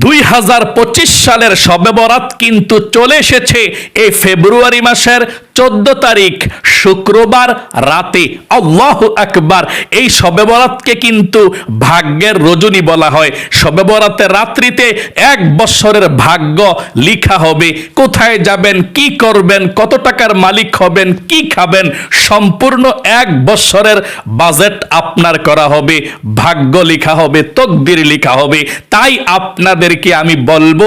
দুই হাজার পঁচিশ সালের সবে বরাত কিন্তু চলে এসেছে এই ফেব্রুয়ারি মাসের চোদ্দ তারিখ শুক্রবার রাতে আল্লাহ আকবার। এই শবে বরাতকে কিন্তু ভাগ্যের রজনী বলা হয়। শবে বরাতের রাত্রিতে এক বছরের ভাগ্য লিখা হবে। কোথায় যাবেন, কি করবেন, কত টাকার মালিক হবেন, কি খাবেন, সম্পূর্ণ এক বছরের বাজেট আপনার করা হবে। ভাগ্য লিখা হবে, তকদির লিখা হবে। তাই আপনাদেরকে আমি বলব,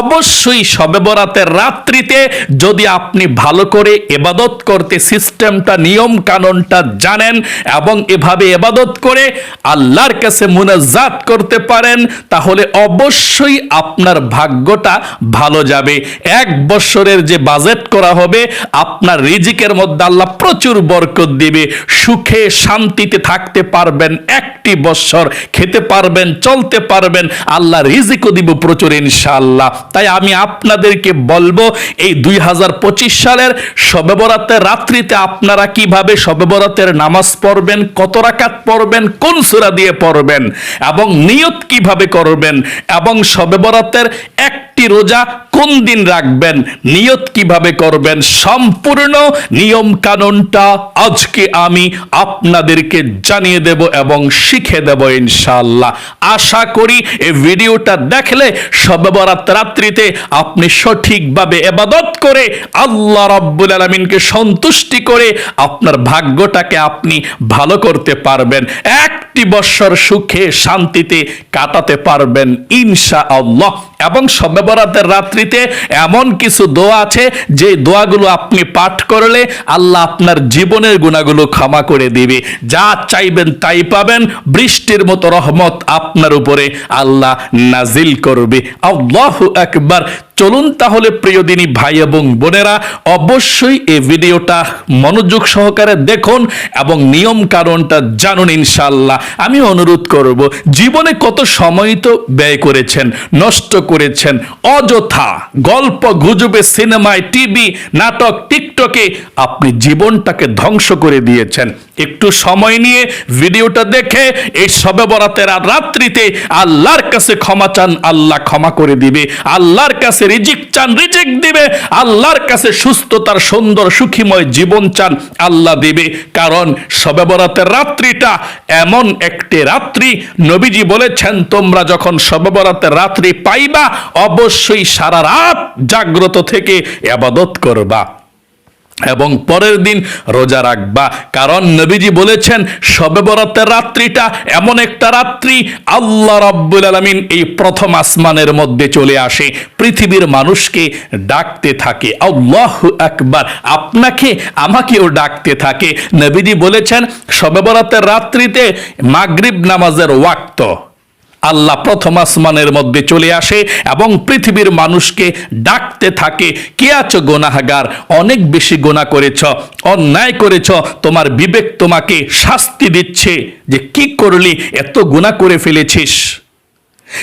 অবশ্যই শবে বরাতের রাত্রিতে যদি আপনি ভালো করে এবাদত করতে সিস্টেমটা, নিয়ম কানুনটা জানেন এবং এভাবে এবাদত করে আল্লাহর কাছে মুনাজাত করতে পারেন, তাহলে অবশ্যই আপনার ভাগ্যটা ভালো যাবে। এক বছরের যে বাজেট করা হবে, আপনার রিজিকের মধ্যে আল্লাহ প্রচুর বরকত দিবে। সুখে, শান্তিতে থাকতে পারবেন একটি বছর, খেতে পারবেন, চলতে পারবেন, আল্লাহ রিজিকও দিব প্রচুর ইনশাআল্লাহ। তাই আমি আপনাদেরকে বলব, এই দুই হাজার পঁচিশ সালের শবে বরাতের রাত্রিতে আপনারা কীভাবে শবে বরাতের নামাজ পড়বেন, কত রাকাত পড়বেন, কোন সূরা দিয়ে পড়বেন এবং নিয়ত কীভাবে করবেন এবং শবে বরাতের একটি রোজা কোন দিন রাখবেন, নিয়ত কীভাবে করবেন, সম্পূর্ণ নিয়ম কানুনটা আজকে আমি আপনাদেরকে জানিয়ে দেব এবং শিখে দেব ইনশাআল্লাহ। আশা করি এই ভিডিওটা দেখলে শবে বরাত রাত্রিতে আপনি সঠিকভাবে এবাদত করে আল্লাহ রাব্বুল আলামিনকে সন্তুষ্টি করে আপনার ভাগ্যটাকে আপনি ভালো করতে পারবেন। একটি বৎসর সুখে শান্তিতে কাটাতে পারবেন ইনশা আল্লাহ এবং বরাতের রাত্রিতে এমন কিছু দোয়া আছে, যে দোয়াগুলো আপনি পাঠ করলে আল্লাহ আপনার জীবনের গুণাগুলো ক্ষমা করে দিবে। যা চাইবেন তাই পাবেন, বৃষ্টির মতো রহমত আপনার উপরে আল্লাহ নাজিল করবে। আল্লাহু আকবার। চলুন তাহলে প্রিয় দিনী ভাই এবং বোনেরা, অবশ্যই এই ভিডিওটা মনোযোগ সহকারে দেখুন এবং নিয়ম কারণটা জানুন ইনশাল্লাহ আমি অনুরোধ করব, জীবনে কত সময় তো ব্যয় করেছেন, নষ্ট করেছেন, অযথা গল্প, গুজবে, সিনেমায়, টিভি, নাটক, টিকটকে আপনি জীবনটাকে ধ্বংস করে দিয়েছেন। একটু সময় নিয়ে ভিডিওটা দেখে এই সবে বরাতের রাত্রিতে আল্লাহর কাছে ক্ষমা চান, আল্লাহ ক্ষমা করে দিবে। আল্লাহর কাছে রিজিক চান, রিজিক দিবে। আল্লাহর কাছে সুস্থতার সুন্দর সুখীময় জীবন চান, আল্লাহ দিবে। কারণ সবে বরাতের রাত্রিটা এমন একটি রাত্রি। নবীজি বলেছেন, তোমরা যখন সবে বরাতের রাত্রি পাইবা, অবশ্যই সারা রাত জাগ্রত থেকে আবাদত করবা। এবং পরের দিন রোজা রাখবা। কারণ নবীজি বলেছেন, সবে বরাতের রাত্রিটা এমন একটা রাত্রি, আল্লাহ রাব্বুল আলামিন এই প্রথম আসমানের মধ্যে চলে আসে। পৃথিবীর মানুষকে ডাকতে থাকে, আল্লাহ আকবার, আপনাকে, আমাকেও ডাকতে থাকে। নবীজি বলেছেন, সবে বরাতের রাত্রিতে মাগরিব নামাজের ওয়াক্ত। আল্লাহ প্রথম আসমানের মধ্যে চলে আসে এবং পৃথিবীর মানুষকে ডাকতে থাকে, কে আছো গোনাহাগার? অনেক বেশি গোনা করেছ, অন্যায় করেছ, তোমার বিবেক তোমাকে শাস্তি দিচ্ছে। যে কি করলি? এত গুণা করে ফেলেছিস।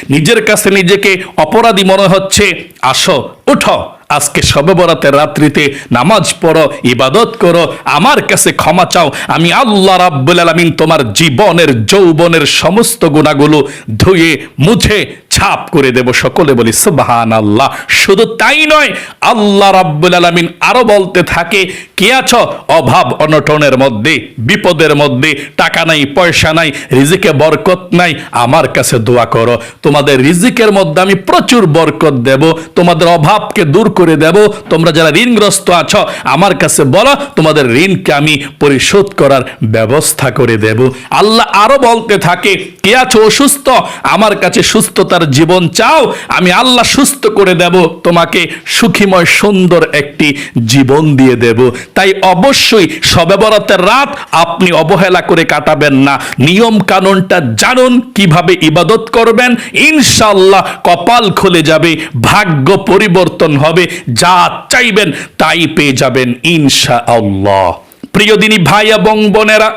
নিজের কাছে নিজেকে অপরাধী মনে হচ্ছে। আসো, উঠো। আজকে সবে বরাতের রাত্রিতে নামাজ পড়ো, ইবাদত করো, আমার কাছে ক্ষমা চাও। আমি আল্লাহ রাব্বুল আলামিন তোমার জীবনের, যৌবনের সমস্ত গুণাগুলো ধুয়ে, মুছে ছাপ করে দেব সকলে বলি সুবহান আল্লাহ শুধু তাই নয়, আল্লাহ রাব্বুল আলামিন আরও বলতে থাকে, কে আছো? অভাব, অনটনের মধ্যে, বিপদের মধ্যে, টাকা নাই, পয়সা নাই, রিজিকে বরকত নাই, আমার কাছে দোয়া করো। তোমাদের রিজিকের মধ্যে আমি প্রচুর বরকত দেব, তোমাদের অভাবকে দূর করে দেব, তোমরা যারা ঋণগ্রস্ত আছো, আমার কাছে বলো, তোমাদের ঋণকে আমি পরিশোধ করার ব্যবস্থা করে দেব। আল্লাহ আরও বলতে থাকে, কে আছো অসুস্থ? আমার কাছে সুস্থতার জীবন চাও, আমি আল্লাহ সুস্থ করে দেব, তোমাকে সুখীময় সুন্দর একটি জীবন দিয়ে দেব। তাই অবশ্যই সবে বরাতের রাত আপনি অবহেলা করে কাটাবেন না। নিয়ম কানুনটা জানুন, কীভাবে ইবাদত করবেন ইনশাল্লাহ কপাল খুলে যাবে, ভাগ্য পরিবর্তন হবে, যা চাইবেন তাই পেয়ে যাবেন ইনশা আল্লাহ প্রিয় দিনী ভাই এবং বোনেরা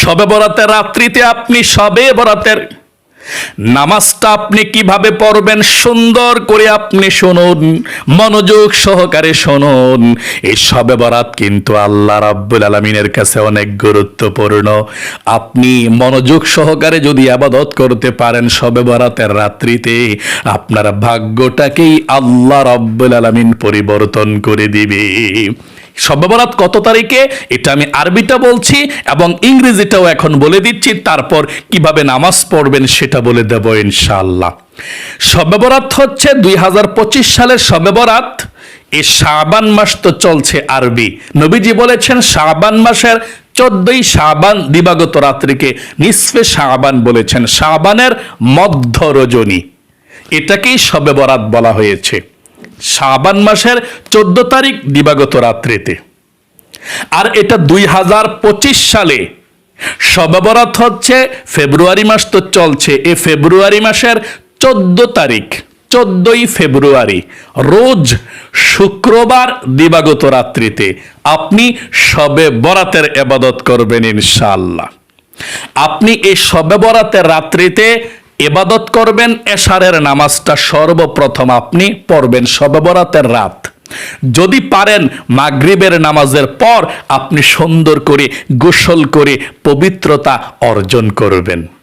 সবে বরাতের রাত্রিতে আপনি সবে বরাতের নামাজটা আপনি কীভাবে পড়বেন? সুন্দর করে আপনি শুনুন, মনোযোগ সহকারে শুনুন। এই সবে বরাত কিন্তু আল্লাহ রাব্বুল আলমিনের কাছে অনেক গুরুত্বপূর্ণ। আপনি মনোযোগ সহকারে যদি আবাদত করতে পারেন, সবে বরাতের রাত্রিতে আপনার ভাগ্যটাকেই আল্লাহ রাব্বুল আলমিন পরিবর্তন করে দিবে। সব্যবরাত কত তারিখে? এটা আমি আরবিটা বলছি এবং ইংরেজিটাও এখন বলে দিচ্ছি। তারপর কীভাবে নামাজ পড়বেন সেটা বলে দেব ইনশাআল্লাহ। সব্যবরাত হচ্ছে দুই হাজার পঁচিশ সালের সব্যবরাত এই শাবান মাস তো চলছে আরবি। নবীজি বলেছেন, শাবান মাসের চোদ্দই শাবান দিবাগত রাত্রিকে নিসফে শাবান বলেছেন। শাবানের মধ্য রজনী। এটাকেই শবে বরাত বলা হয়েছে। শাবান মাসের চোদ্দ তারিখ দিবাগত রাত্রিতে। আর এটা দুই হাজার পঁচিশ সালে। শবে বরাত হচ্ছে ফেব্রুয়ারি মাস তো চলছে। এ ফেব্রুয়ারি মাসের চোদ্দ তারিখ, চোদ্দই ফেব্রুয়ারি, রোজ শুক্রবার দিবাগত রাত্রিতে আপনি সবে বরাতের এবাদত করবেন ইনশাল্লাহ আপনি এই সবে বরাতের রাত্রিতে এবাদত করবেন, এশারের নামাজটা সর্বপ্রথম আপনি পড়বেন সর্বরাতের রাত। যদি পারেন মাগরিবের নামাজের পর আপনি সুন্দর করে গোসল করে পবিত্রতা অর্জন করবেন।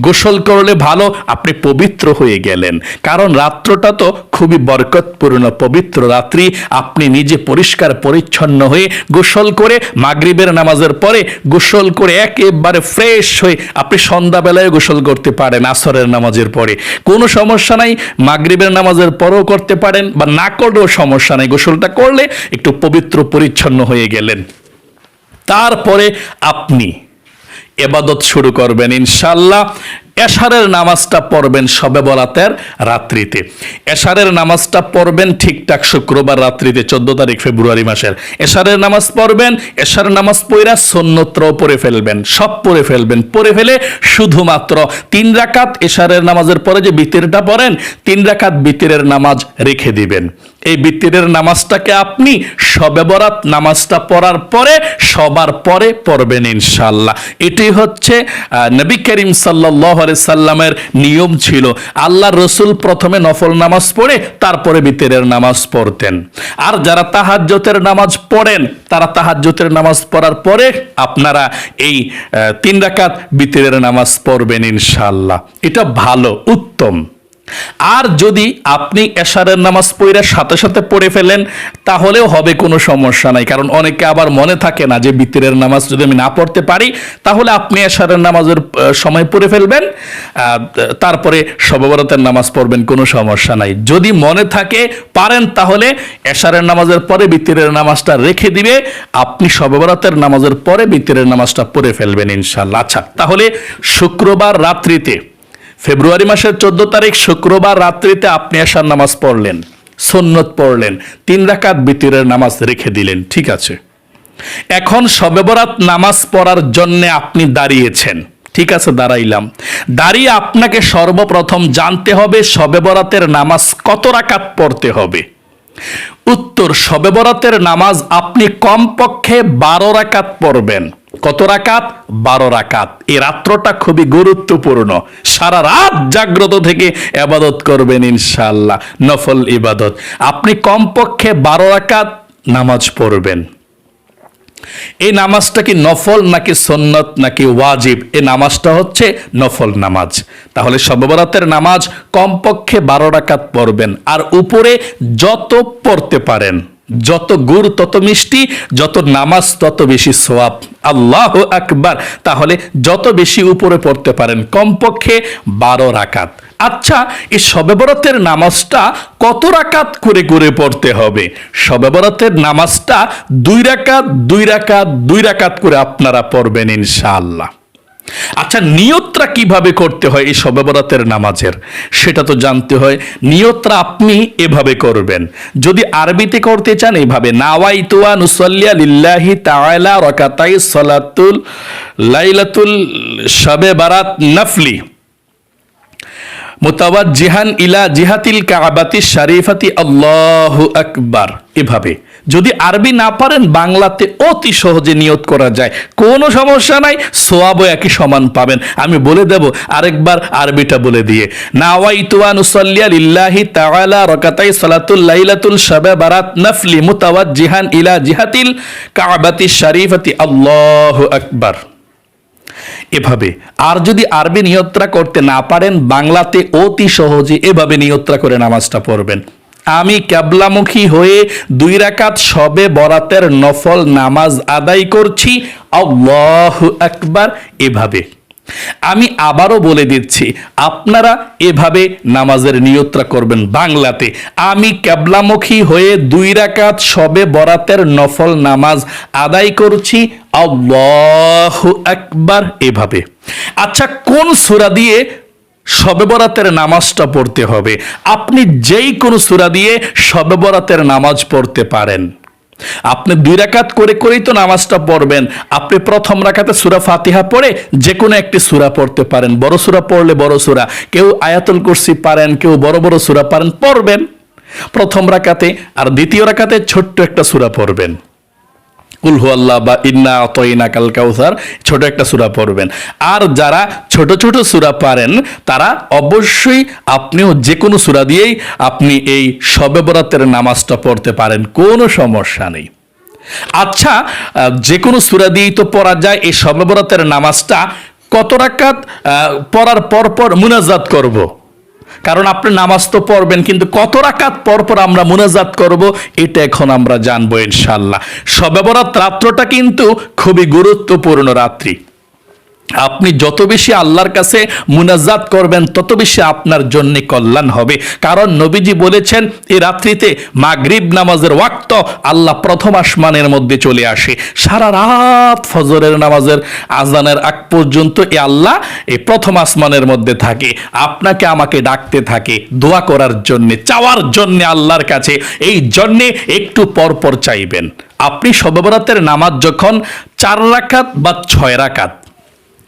গোসল করলে ভালো, আপনি পবিত্র হয়ে গেলেন। কারণ রাত্রটা তো খুবই বরকতপূর্ণ, পবিত্র রাত্রি। আপনি নিজে পরিষ্কার, পরিচ্ছন্ন হয়ে গোসল করে মাগরিবের নামাজের পরে গোসল করে একেবারে ফ্রেশ হয়ে আপনি সন্ধ্যাবেলায় গোসল করতে পারেন আসরের নামাজের পরে। কোনো সমস্যা নাই, মাগরিবের নামাজের পরেও করতে পারেন বা না করলেও সমস্যা নাই। গোসলটা করলে একটু পবিত্র, পরিচ্ছন্ন হয়ে গেলেন। তারপরে আপনি এবাদত শুরু করবেন ইনশাল্লাহ এশারের নামাজটা পড়বেন সবে বরাতের রাত্রিতে। এশারের নামাজটা পড়বেন ঠিকঠাক শুক্রবার রাত্রিতে, চোদ্দ তারিখ ফেব্রুয়ারি মাসের। এশারের নামাজ পড়বেন এশার নামাজ পড়া সন্ন্যত্র পড়ে ফেলবেন, সব পড়ে ফেলবেন। পড়ে ফেলে শুধুমাত্র তিন রাকাত এশারের নামাজের পরে যে বিতিরটা পড়েন, তিন রাকাত বিতিরের নামাজ রেখে দিবেন। এই বিতিরের নামাজটাকে আপনি সবে বরাত নামাজটা পড়ার পরে, সবার পরে পড়বেন ইনশাল্লাহ এটি হচ্ছে নবী করিম সাল্লাহ সাল্লামের নিয়ম ছিল, আল্লাহ রসুল প্রথমে নফল নামাজ পড়ে, তারপরে বিতেরের নামাজ পড়তেন। আর যারা তাহাজ্যতের নামাজ পড়েন, তারা তাহাজ্যতের নামাজ পড়ার পরে আপনারা এই তিন রাকাত বিতেরের নামাজ পড়বেন ইনশাল্লাহ এটা ভালো, উত্তম। আর যদি আপনি এশারের নামাজ পড়ে সাথে সাথে পড়ে ফেলেন, তাহলেও হবে কোনো সমস্যা নাই। কারণ অনেকে আবার মনে থাকে না যে বিতিরের নামাজ যদি আমি না পড়তে পারি, তাহলে আপনি এশারের নামাজের সময় পড়ে ফেলবেন তারপরে সববরতের নামাজ পড়বেন, কোনো সমস্যা নাই। যদি মনে থাকে পারেন, তাহলে এশারের নামাজের পরে বিতিরের নামাজটা রেখে দিবে। আপনি সববরতের নামাজের পরে বিতিরের নামাজটা পড়ে ফেলবেন ইনশাল্লাহ আচ্ছা তাহলে শুক্রবার রাত্রিতে ফেব্রুয়ারি মাসের চোদ্দ তারিখ শুক্রবার রাত্রিতে আপনি আসার নামাজ পড়লেন, সন্নত পড়লেন, তিন রাকাত বিতিরের নামাজ রেখে দিলেন, ঠিক আছে? এখন শবে বরাত নামাজ পড়ার জন্য আপনি দাঁড়িয়েছেন, ঠিক আছে, দাঁড়াইলাম। দাঁড়িয়ে আপনাকে সর্বপ্রথম জানতে হবে শবে বরাতের নামাজ কত রাকাত পড়তে হবে। উত্তর শবে বরাতের নামাজ আপনি কমপক্ষে বারো রাকাত পড়বেন। কত রাকাত? বারো রাকাত। এই রাত্রটা খুবই গুরুত্বপূর্ণ। সারা রাত জাগ্রত থেকে এবাদত করবেন ইনশাল্লাহ নফল ইবাদত। আপনি কমপক্ষে বারো রাকাত নামাজ পড়বেন। এই নামাজটা কি নফল নাকি সন্নত নাকি ওয়াজিব? এই নামাজটা হচ্ছে নফল নামাজ। তাহলে সর্ববরাতের নামাজ কমপক্ষে বারো রাকাত পড়বেন। আর উপরে যত পড়তে পারেন যত গুড় তত মিষ্টি, যত নামাজ তত বেশি সোয়াব আল্লাহ আকবার। তাহলে যত বেশি উপরে পড়তে পারেন, কমপক্ষে বারো রাকাত। আচ্ছা এই শবে বরাতের নামাজটা কত রাকাত করে করে পড়তে হবে? শবে বরাতের নামাজটা দুই রাকাত দুই রাকাত দুই রাকাত করে আপনারা পড়বেন ইনশাআল্লাহ। আচ্ছা নিয়তরা কীভাবে করতে হয় এই শবে বরাতের নামাজের? সেটা তো জানতে হয়। নিয়তরা আপনি এভাবে করবেন। যদি আরবিতে করতে চান এইভাবে নাওয়াইতুয়া নুসল্লিয়া লিল্লাহি তাআলা রাকাতাই সালাতুল লাইলাতুল শবে বারাত নাফলি। মোতাবাজ্জিহান ইলা জিহাতিল কাবাতি শারিফাতি আল্লাহু আকবার। এভাবে। যদি আরবি না পারেন, বাংলাতে অতি সহজে নিয়ত করা যায়। কোনো সমস্যা নাই, সোয়াবও একই সমান পাবেন। আমি বলে দেব, আরেকবার আরবিটা বলে দিয়ে। নাওয়াইতু আন উসাল্লিয়া লিল্লাহি তাআলা রাকাতাই সালাতুল লাইলাতুল শাবে বারাত নাফলি মুতাওয়াজ্জিহান ইলা জিহাতিল কাবাতি শারিফাতি। আল্লাহু আকবার। এভাবে আর যদি আরবি নিয়ত্রা করতে না পারেন, বাংলাতে অতি সহজে এভাবে নিয়ত্রা করে নামাজটা পড়বেন। আমি ক্যাবলামুখী হয়ে দুই রাকাত সবে বরাতের নফল নামাজ আদায় করছি। আল্লাহ আকবার, এভাবে। আমি আবারও বলে দিচ্ছি, আপনারা এভাবে নামাজের নিয়ত্রা করবেন বাংলাতে। আমি ক্যাবলামুখী হয়ে দুই রাকাত সবে বরাতের নফল নামাজ আদায় করছি। আল্লাহ আকবার, এভাবে। আচ্ছা কোন সূরা দিয়ে শবে বরাতের নামাজটা পড়তে হবে। আপনি যেই কোনো সূরা দিয়ে শবে বরাতের নামাজ পড়তে পারেন। আপনি দুই রাকাত করে করেই তো নামাজটা পড়বেন। আপনি প্রথম রাকাতে সূরা ফাতিহা পড়ে যে কোনো একটি সূরা পড়তে পারেন। বড় সূরা পড়লে বড় সুরা। কেউ আয়াতুল কুরসি পারেন, কেউ বড় বড় সূরা পারেন, পড়বেন। প্রথম রাকাতে আর দ্বিতীয় রাকাতে ছোট্ট একটা সূরা পড়বেন। কুলহু আল্লাহ বা ইন্না অতইনা কাল কাউসার, ছোট একটা সূরা পড়বেন আর যারা ছোট ছোট সূরা পারেন, তারা অবশ্যই আপনিও যে কোনো সূরা দিয়েই আপনি এই শবে বরাতের নামাজটা পড়তে পারেন, কোনো সমস্যা নেই আচ্ছা যে কোনো সূরা দিয়েই তো পড়া যায়, এই শবে বরাতের নামাজটা কত রাকাত পড়ার পর পর মুনাজাত করব। কারণ আপনি নামাজ তো পড়বেন, কিন্তু কত রাকাত পর পর আমরা মুনাজাত করব, এটা এখন আমরা জানব ইনশাল্লাহ সবে রাত্রটা কিন্তু খুবই গুরুত্বপূর্ণ রাত্রি। আপনি যত বেশি আল্লাহর কাছে মুনাজাত করবেন, তত বেশি আপনার জন্য কল্যাণ হবে। কারণ নবীজি বলেছেন এই রাত্রিতে মাগরিব নামাজের ওয়াক্ত আল্লাহ প্রথম আসমানের মধ্যে চলে আসে। সারা রাত ফজরের নামাজের আজানের আগ পর্যন্ত এ আল্লাহ এই প্রথম আসমানের মধ্যে থাকে। আপনাকে আমাকে ডাকতে থাকে দোয়া করার জন্যে, চাওয়ার জন্যে আল্লাহর কাছে। এই জন্যে একটু পর পর চাইবেন। আপনি সববরাতের নামাজ যখন চার রাকাত বা ছয় রাকাত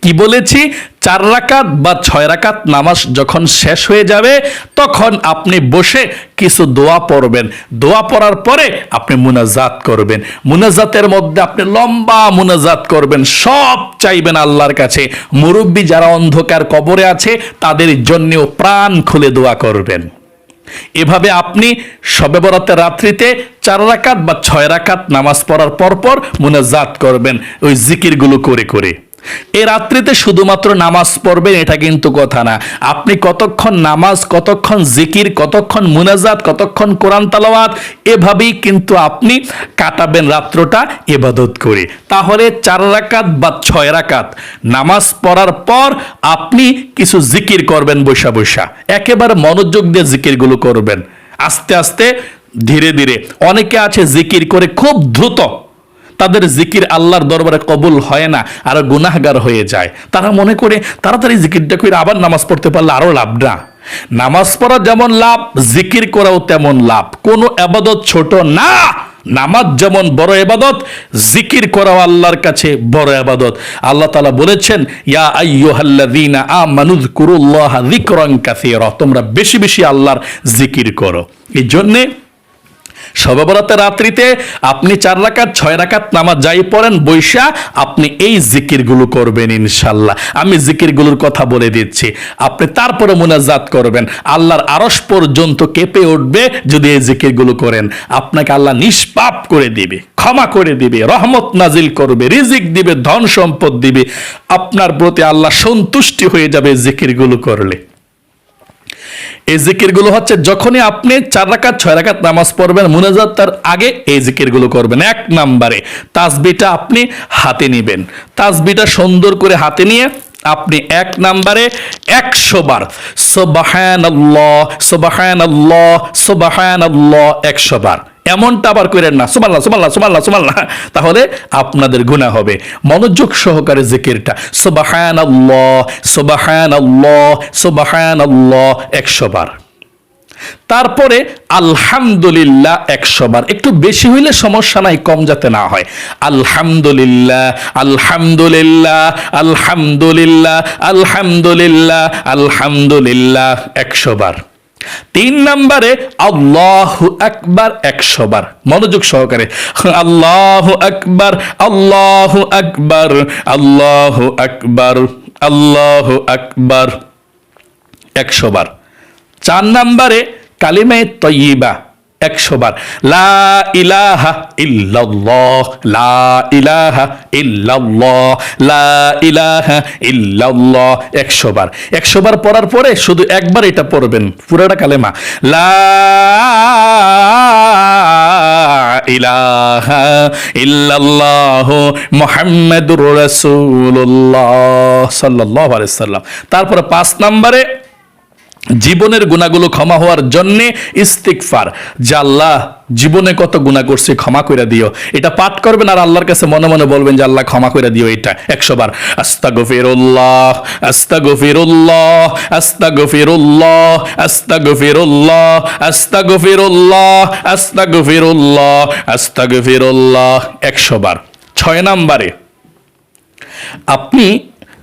কি বলেছি? চার রাকাত বা ছয় রাকাত নামাজ যখন শেষ হয়ে যাবে, তখন আপনি বসে কিছু দোয়া পড়বেন। দোয়া পড়ার পরে আপনি মুনাজাত করবেন। মুনাজাতের মধ্যে আপনি লম্বা মুনাজাত করবেন। সব চাইবেন আল্লাহর কাছে। মুরব্বী যারা অন্ধকার কবরে আছে, তাদের জন্যেও প্রাণ খুলে দোয়া করবেন। এভাবে আপনি শবে বরাতের রাত্রিতে চার রাকাত বা ছয় রাকাত নামাজ পড়ার পরপর মুনাজাত করবেন। ওই জিকিরগুলো করে করে। এ রাত্রিতে শুধুমাত্র নামাজ পড়বেন, এটা কিন্তু কথা না। আপনি কতক্ষণ নামাজ, কতক্ষণ জিকির, কতক্ষণ মুনাজাত, কতক্ষণ কোরআন তালাওয়াত, এভাবেই কিন্তু আপনি কাটাবেন রাত্রটা এবাদত করে। তাহলে চার রাকাত বা ছয় রাকাত নামাজ পড়ার পর আপনি কিছু জিকির করবেন বৈশা বৈশা একেবারে মনোযোগ দিয়ে জিকিরগুলো করবেন। আস্তে আস্তে ধীরে ধীরে। অনেকে আছে জিকির করে খুব দ্রুত তাদের জিকির আল্লাহর দরবারে কবুল হয় না, আর গুনাহগার হয়ে যায়। তারা মনে করে তাড়াতাড়ি জিকিরটা করে আবার নামাজ পড়তে পারলে আরও লাভ না। নামাজ পড়া যেমন লাভ, জিকির করাও তেমন লাভ। কোনো আবাদত ছোট না, নামাজ যেমন বড় এবাদত জিকির করাও আল্লাহর কাছে বড় এবাদত আল্লাহ তালা বলেছেন, ইয়া আইয়ুহাল্লাযীনা আমানুযকুরুল্লাহা যিকরান কাসীরা তোমরা বেশি বেশি আল্লাহর জিকির করো। এই জন্যে শবে বরাতের রাত্রিতে আপনি চার রাকাত, ছয় রাকাত নামাজ যাই পড়েন, বৈশা আপনি এই জিকিরগুলো করবেন ইনশাল্লাহ। আমি জিকিরগুলোর কথা বলে দিচ্ছি। আপনি তারপরে মুনাজাত করবেন। আল্লাহর আরস পর্যন্ত কেঁপে উঠবে যদি এই জিকিরগুলো করেন। আপনাকে আল্লাহ নিষ্পাপ করে দিবে, ক্ষমা করে দিবে, রহমত নাজিল করবে, রিজিক দিবে, ধন সম্পদ দিবে। আপনার প্রতি আল্লাহ সন্তুষ্টি হয়ে যাবে জিকিরগুলো করলে। এই জিকিরগুলো হচ্ছে যখনই আপনি চার রাকাত, ছয় রাকাত নামাজ পড়বেন, মুনাজাত তার আগে এই জিকিরগুলো করবেন। এক নাম্বারে তাসবিটা আপনি হাতে নেবেন। তাসবিটা সুন্দর করে হাতে নিয়ে আপনি এক নাম্বারে একশো বার সোবাহান সোবাহান সোবাহান একশো বার। এমনটা আবার করেন না সুমাল্লা সুমাল্লা সুমাল্লা সুমাল্লা তাহলে আপনাদের গুণা হবে। মনোযোগ সহকারে জিকিরটা সুবাহান আল্লাহ সুবাহান সুবাহান আল্লাহ একশো বার। তারপরে আলহামদুলিল্লাহ একশো বার। একটু বেশি হইলে সমস্যা নাই, কম যাতে না হয়। আলহামদুলিল্লাহ আলহামদুলিল্লাহ আলহামদুলিল্লাহ আলহামদুলিল্লাহ আলহামদুলিল্লাহ, একশো বার। তিন নম্বরে আল্লাহ আকবার একশো বার। মনোযোগ সহকারে। আল্লাহ আকবার আল্লাহ আকবার আল্লাহ আকবার আল্লাহ আকবার। একশো বার। চার নম্বরে কালিমে তৈবা একশো বার। লা ইলাহা লা ইলাহা লা একশো বার। একশো বার পড়ার পরে শুধু একবার এটা পড়বেন, পুরোটা কালেমা। লা ইলাহা ইল্লাল্লাহ সাল্লাম। তারপরে পাঁচ নম্বরে জীবনের গুণাগুলো ক্ষমা হওয়ার জন্যে ইস্তিকফার যে আল্লাহ জীবনে কত গুণা করছি ক্ষমা করে দিও। এটা পাঠ করবেন আর আল্লাহর কাছে মনে মনে বলবেন যে আল্লাহ ক্ষমা করে দিও এটা একশো বার। আস্তা গফিরুল্লাহ আস্তা গফিরুল্লাহ আস্তা গফিরুল্লাহ আস্তা গফিরুল্লাহ আস্তা গফিরুল্লাহ আস্তা গফিরুল্লাহ আস্তা গফিরুল্লাহ একশো বার। ছয় নম্বরে, আপনি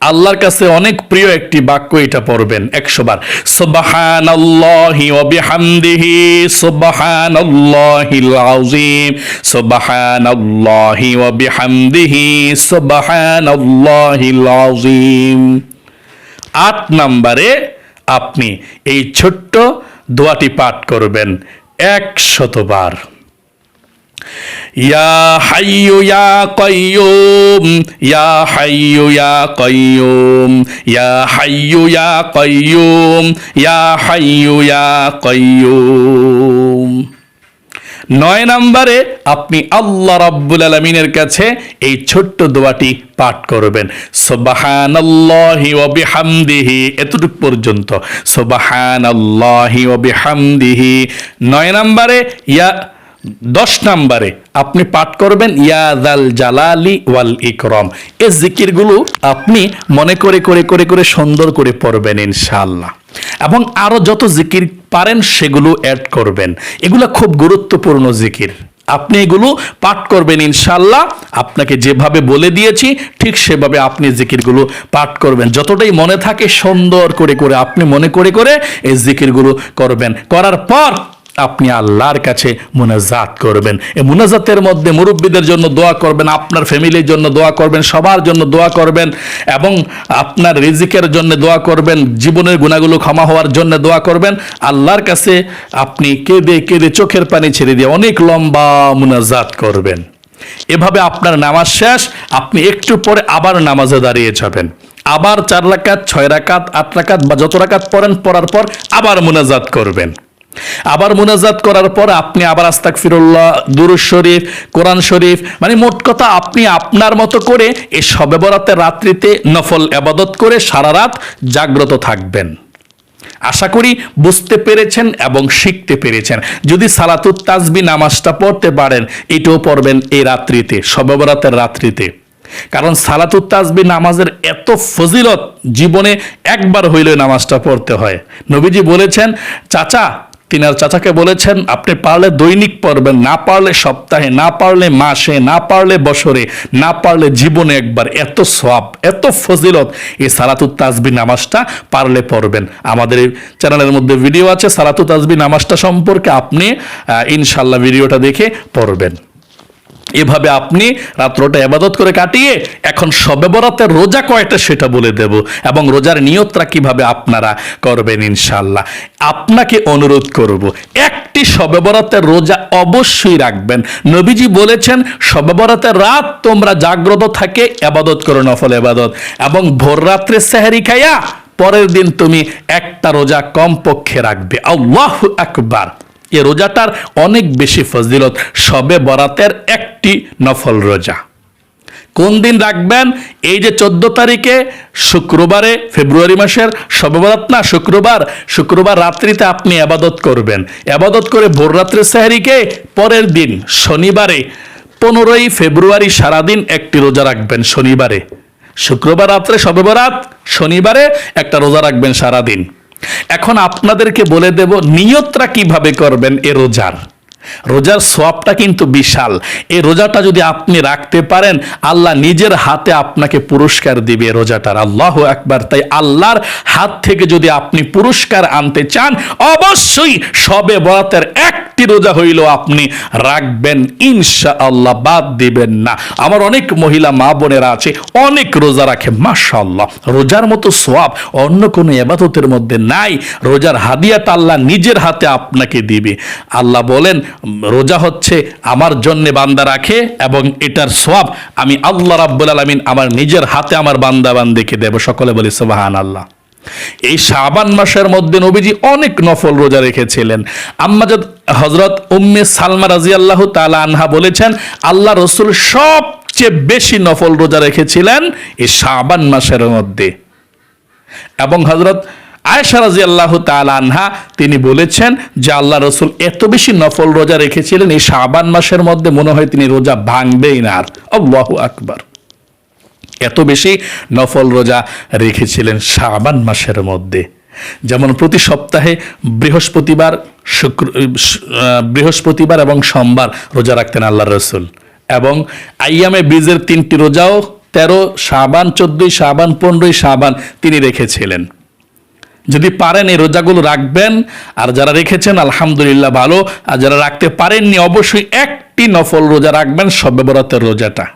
আল্লাহর কাছে অনেক প্রিয় একটি বাক্য এটা পড়বেন একশো বার সুবহানাল্লাহি ওয়া বিহামদিহি, সুবহানাল্লাহিল আযীম, সুবহানাল্লাহি ওয়া বিহামদিহি, সুবহানাল্লাহিল আযীম। আট নম্বরে আপনি এই ছোট্ট দোয়াটি পাঠ করবেন একশতবার। নয় নম্বরে আপনি আল্লাহ রাব্বুল আলমিনের কাছে এই ছোট্ট দোয়াটি পাঠ করবেন। সোবাহানাল্লাহি ওয়া বিহামদিহি, এতটুকু পর্যন্ত। সোবাহানাল্লাহি ওয়া বিহামদিহি। নয় নম্বরে, ইয়া দশ নম্বরে আপনি পাঠ করবেন ইয়াদাল জালালি ওয়াল ইকরম। এই জিকিরগুলো আপনি মনে করে করে করে করে সুন্দর করে পড়বেন ইনশাআল্লাহ। এবং আরও যত জিকির পারেন, সেগুলো অ্যাড করবেন। এগুলো খুব গুরুত্বপূর্ণ জিকির। আপনি এগুলো পাঠ করবেন ইনশাল্লাহ আপনাকে যেভাবে বলে দিয়েছি, ঠিক সেভাবে আপনি জিকিরগুলো পাঠ করবেন। যতটাই মনে থাকে সুন্দর করে করে, আপনি মনে করে করে এই জিকিরগুলো করবেন। করার পর আপনি আল্লাহর কাছে মুনাজাত করবেন। এই মুনাজাতের মধ্যে মুরব্বীদের জন্য দোয়া করবেন, আপনার ফ্যামিলির জন্য দোয়া করবেন, সবার জন্য দোয়া করবেন এবং আপনার রিজিকের জন্য দোয়া করবেন, জীবনের গুণাগুলো ক্ষমা হওয়ার জন্য দোয়া করবেন। আল্লাহর কাছে আপনি কেঁদে কেঁদে চোখের পানি ছেড়ে দিয়ে অনেক লম্বা মুনাজাত করবেন। এভাবে আপনার নামাজ শেষ, আপনি একটু পরে আবার নামাজে দাঁড়িয়ে যাবেন। আবার চার রাকাত, ছয় রাকাত, আট রাকাত বা যত রাকাত পড়েন, পড়ার পর আবার মুনাজাত করবেন। আবার মোনাজাত করার পর আপনি আবার আস্তাক ফিরুল্লাহ দুরুজ শরীফ, কোরআন শরীফ মানে মোট কথা আপনি আপনার মতো করে এই সবে বরাতের রাত্রিতে নফল আবাদত করে সারা রাত জাগ্রত থাকবেন। আশা করি বুঝতে পেরেছেন এবং শিখতে পেরেছেন। যদি সালাতুত তাজবি নামাজটা পড়তে পারেন, এটাও পড়বেন এই রাত্রিতে, সবে বরাতের রাত্রিতে। কারণ সালাতুত তাজবি নামাজের এত ফজিলত, জীবনে একবার হইলে নামাজটা পড়তে হয়। নবীজি বলেছেন, চাচা তিনার চাচাকে বলেছেন, আপনি পারলে দৈনিক পড়বেন, না পারলে সপ্তাহে, না পারলে মাসে, না পারলে বছরে, না পারলে জীবনে একবার। এত সব এত ফজিলত এই সালাতুত তাজবি নামাজটা পারলে পড়বেন। আমাদের চ্যানেলের মধ্যে ভিডিও আছে, সালাতুত তাজবি নামাজটা সম্পর্কে আপনি ইনশাল্লাহ ভিডিওটা দেখে পড়বেন। এভাবে আপনি রাত্রটা এবাদত করে কাটিয়ে এখন সবে বরাতের রোজা কয়টা সেটা বলে দেব এবং রোজার নিয়তটা কীভাবে আপনারা করবেন ইনশাল্লাহ আপনাকে অনুরোধ করব, একটি সবে বরাতের রোজা অবশ্যই রাখবেন। নবীজি বলেছেন, সবে বরাতের রাত তোমরা জাগ্রত থাকে, এবাদত করো নফল এবাদত। এবং ভোর রাত্রে সেহারি খাইয়া পরের দিন তুমি একটা রোজা কমপক্ষে রাখবে। আল্লাহ আকবার। এ রোজাটার অনেক বেশি ফজিলত, সবে বরাতের একটি নফল রোজা। কোন দিন রাখবেন? এই যে চোদ্দ তারিখে শুক্রবারে ফেব্রুয়ারি মাসের সর্বরাত না, শুক্রবার? শুক্রবার রাত্রিতে আপনি আবাদত করবেন। আবাদত করে ভোর রাত্রে সাহারিকে, পরের দিন শনিবারে, পনেরোই ফেব্রুয়ারি সারাদিন একটি রোজা রাখবেন শনিবারে। শুক্রবার রাত্রে সর্বরাত শনিবারে একটা রোজা রাখবেন সারাদিন। এখন আপনাদেরকে বলে দেব নিয়তরা কীভাবে করবেন এ রোজার? রোজার সোয়াবটা কিন্তু বিশাল। এই রোজাটা যদি আপনি রাখতে পারেন, আল্লাহ নিজের হাতে আপনাকে পুরস্কার দিবে রোজাটার। আল্লাহ একবার তাই আল্লাহর হাত থেকে যদি আপনি পুরস্কার আনতে চান, অবশ্যই সবে বরাতের একটি রোজা হইল আপনি রাখবেন। ইনশা আল্লাহ বাদ দিবেন না। আমার অনেক মহিলা, মা বোনেরা আছে, অনেক রোজা রাখে মাশাল্লাহ রোজার মতো সোয়াব অন্য কোনো এবাদতের মধ্যে নাই। রোজার হাদিয়াটা আল্লাহ নিজের হাতে আপনাকে দিবে। আল্লাহ বলেন রোজা হচ্ছে আমার জন্যে বান্দা রাখে এবং এটার সোয়াব আমি আল্লাহ রাব্বুল আলমিন আমার নিজের হাতে আমার বান্দা বান্দিকে দেব। সকলে বলি সুবাহান আল্লাহ এই শাবান মাসের মধ্যে নবীজি অনেক নফল রোজা রেখেছিলেন। আম্মাজাদ হজরত উম্মে সালমা রাজি আল্লাহ তালা আনহা বলেছেন, আল্লাহ রসুল সবচেয়ে বেশি নফল রোজা রেখেছিলেন এই শাবান মাসের মধ্যে। এবং হজরত আয়েশা রাজি আল্লাহ আনহা, তিনি বলেছেন যে আল্লাহ রসুল এত বেশি নফল রোজা রেখেছিলেন এই শাবান মাসের মধ্যে, মনে হয় তিনি রোজা ভাঙবেই না আর। আল্লাহু আকবার। এত বেশি নফল রোজা রেখেছিলেন শাবান মাসের মধ্যে। যেমন প্রতি সপ্তাহে বৃহস্পতিবার, শুক্র বৃহস্পতিবার এবং সোমবার রোজা রাখতেন আল্লাহ রসুল। এবং আইয়ামে বীজের তিনটি রোজাও তেরো শাবান, চোদ্দই শাবান, পনেরোই শাবান তিনি রেখেছিলেন। যদি পারেন এই রোজাগুলো রাখবেন। আর যারা রেখেছেন, আলহামদুলিল্লাহ ভালো। আর যারা রাখতে পারেননি, অবশ্যই একটি নফল রোজা রাখবেন সবে বরাতের রোজাটা।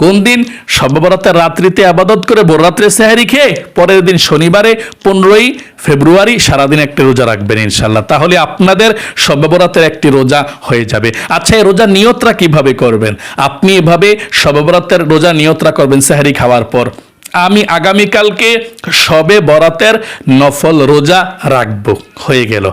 কোন দিন? সর্ববরাতের রাত্রিতে আবাদত করে ভোর রাত্রে সেহারি খেয়ে, পরের দিন শনিবারে, পনেরোই ফেব্রুয়ারি সারাদিন একটি রোজা রাখবেন ইনশাল্লাহ তাহলে আপনাদের সর্ববরাতের একটি রোজা হয়ে যাবে। আচ্ছা এই রোজা নিয়তরা কীভাবে করবেন? আপনি এভাবে সর্ববরাতের রোজা নিয়তরা করবেন সেহারি খাওয়ার পর। আমি আগামীকালকে সবে বরাতের নফল রোজা রাখব। হয়ে গেল।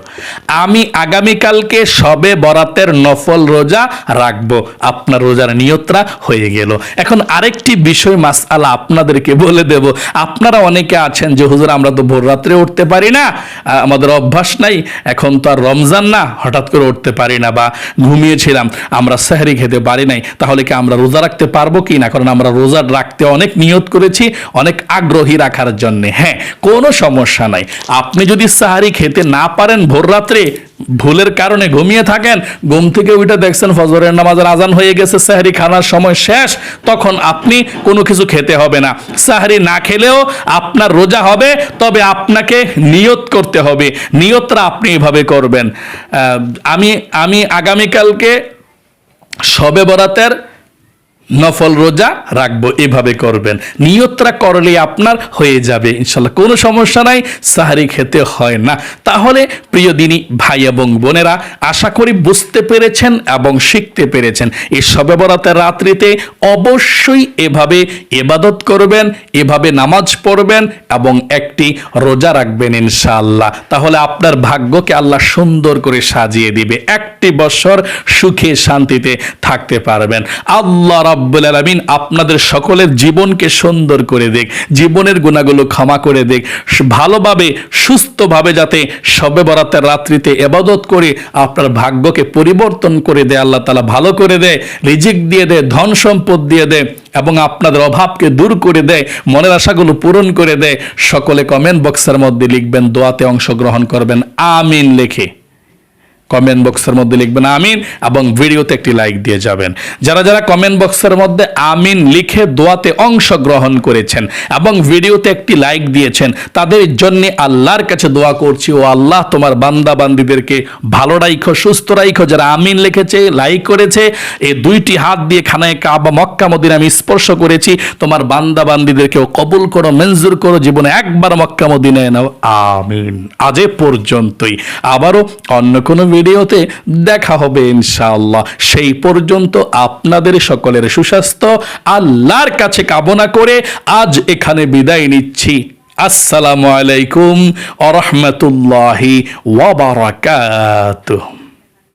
আমি আগামীকালকে সবে বরাতের নফল রোজা রাখব। আপনার রোজার নিয়তরা হয়ে গেল। এখন আরেকটি বিষয়, মাসআলা আপনাদেরকে বলে দেব। আপনারা অনেকে আছেন যে, হুজুর, আমরা তো ভোর রাত্রে উঠতে পারি না। আমাদের অভ্যাস নাই। এখন তো আর রমজান না। হঠাৎ করে উঠতে পারি না বা ঘুমিয়েছিলাম। আমরা সেহরি খেতে পারি নাই। তাহলে কি আমরা রোজা রাখতে পারব কি না? কারণ আমরা রোজা রাখতে অনেক নিয়ত করেছি। অনেক আগ্রহী রাখার জন্য। হ্যাঁ কোনো সমস্যা নাই। আপনি যদি সাহারি খেতে না পারেন ভোর রাত্রে, ভুলের কারণে ঘুমিয়ে থাকেন, ঘুম থেকে উঠে দেখছেন ফজরের নামাজের আজান হয়ে গেছে, সাহারি খানার সময় শেষ, তখন আপনি কোনো কিছু খেতে হবে না। সাহারি না খেলেও আপনার রোজা হবে, তবে আপনাকে নিয়ত করতে হবে। নিয়তটা আপনি এভাবে করবেন। আমি আমি আগামীকালকে সবে বরাতের নফল রোজা রাখব, এভাবে করবেন। নিয়তরা করলে আপনার হয়ে যাবে, ইনশাল্লাহ। কোনো সমস্যা নাই, সাহারি খেতে হয় না। তাহলে, প্রিয় দিনী, ভাই এবং বোনেরা, আশা করি বুঝতে পেরেছেন এবং শিখতে পেরেছেন। এই সবে বরাতের রাত্রিতে অবশ্যই এভাবে এবাদত করবেন, এভাবে নামাজ পড়বেন এবং একটি রোজা রাখবেন, ইনশাআল্লাহ। তাহলে আপনার ভাগ্যকে আল্লাহ সুন্দর করে সাজিয়ে দিবে। একটি বছর সুখে শান্তিতে থাকতে পারবেন। আল্লাহ রাব্বুল আলামিন আপনাদের সকলের জীবনকে সুন্দর করে দেখ, জীবনের গুণাগুলো ক্ষমা করে দেখ, ভালোভাবে, সুস্থভাবে যাতে সবে বরাতের রাত্রিতে এবাদত করে আপনার ভাগ্যকে পরিবর্তন করে দেয়, আল্লাহ তালা ভালো করে দেয়, রিজিক দিয়ে দেয়, ধন সম্পদ দিয়ে দেয় এবং আপনাদের অভাবকে দূর করে দেয়, মনের আশাগুলো পূরণ করে দেয়। সকলে কমেন্ট বক্সের মধ্যে লিখবেন, দোয়াতে অংশগ্রহণ করবেন। আমিন লেখে। কমেন্ট বক্সের মধ্যে লিখবেন আমিন এবং ভিডিওতে একটি লাইক দিয়ে যাবেন। যারা যারা কমেন্ট বক্সের মধ্যে আমিন লিখে দোয়াতে অংশগ্রহণ করেছেন এবং ভিডিওতে একটি লাইক দিয়েছেন, তাদের জন্য আল্লাহর কাছে দোয়া করছি, ও আল্লাহ তোমার বান্দা বান্দিদেরকে ভালো রাইখো, সুস্থ রাইখো। যারা আমিন লিখেছে লাইক করেছে, এই দুইটি হাত দিয়ে খানায় কাবা, মক্কা, মদিনা আমি স্পর্শ করেছি, তোমার বান্দা বান্দিদেরকেও কবুল করো, মঞ্জুর করো, জীবনে একবার মক্কা, মদিনায় নাও। আমিন। আজ পর্যন্তই। আবারও অন্য কোনো ভিডিওতে দেখা হবে ইনশাআল্লাহ। সেই পর্যন্ত আপনাদের সকলের সুস্বাস্থ্য, আল্লাহর কাছে কামনা করে আজ এখানে বিদায় নিচ্ছি। আসসালামু আলাইকুম আ রহমতুল্লাহি ওয়াবারাকাতুহ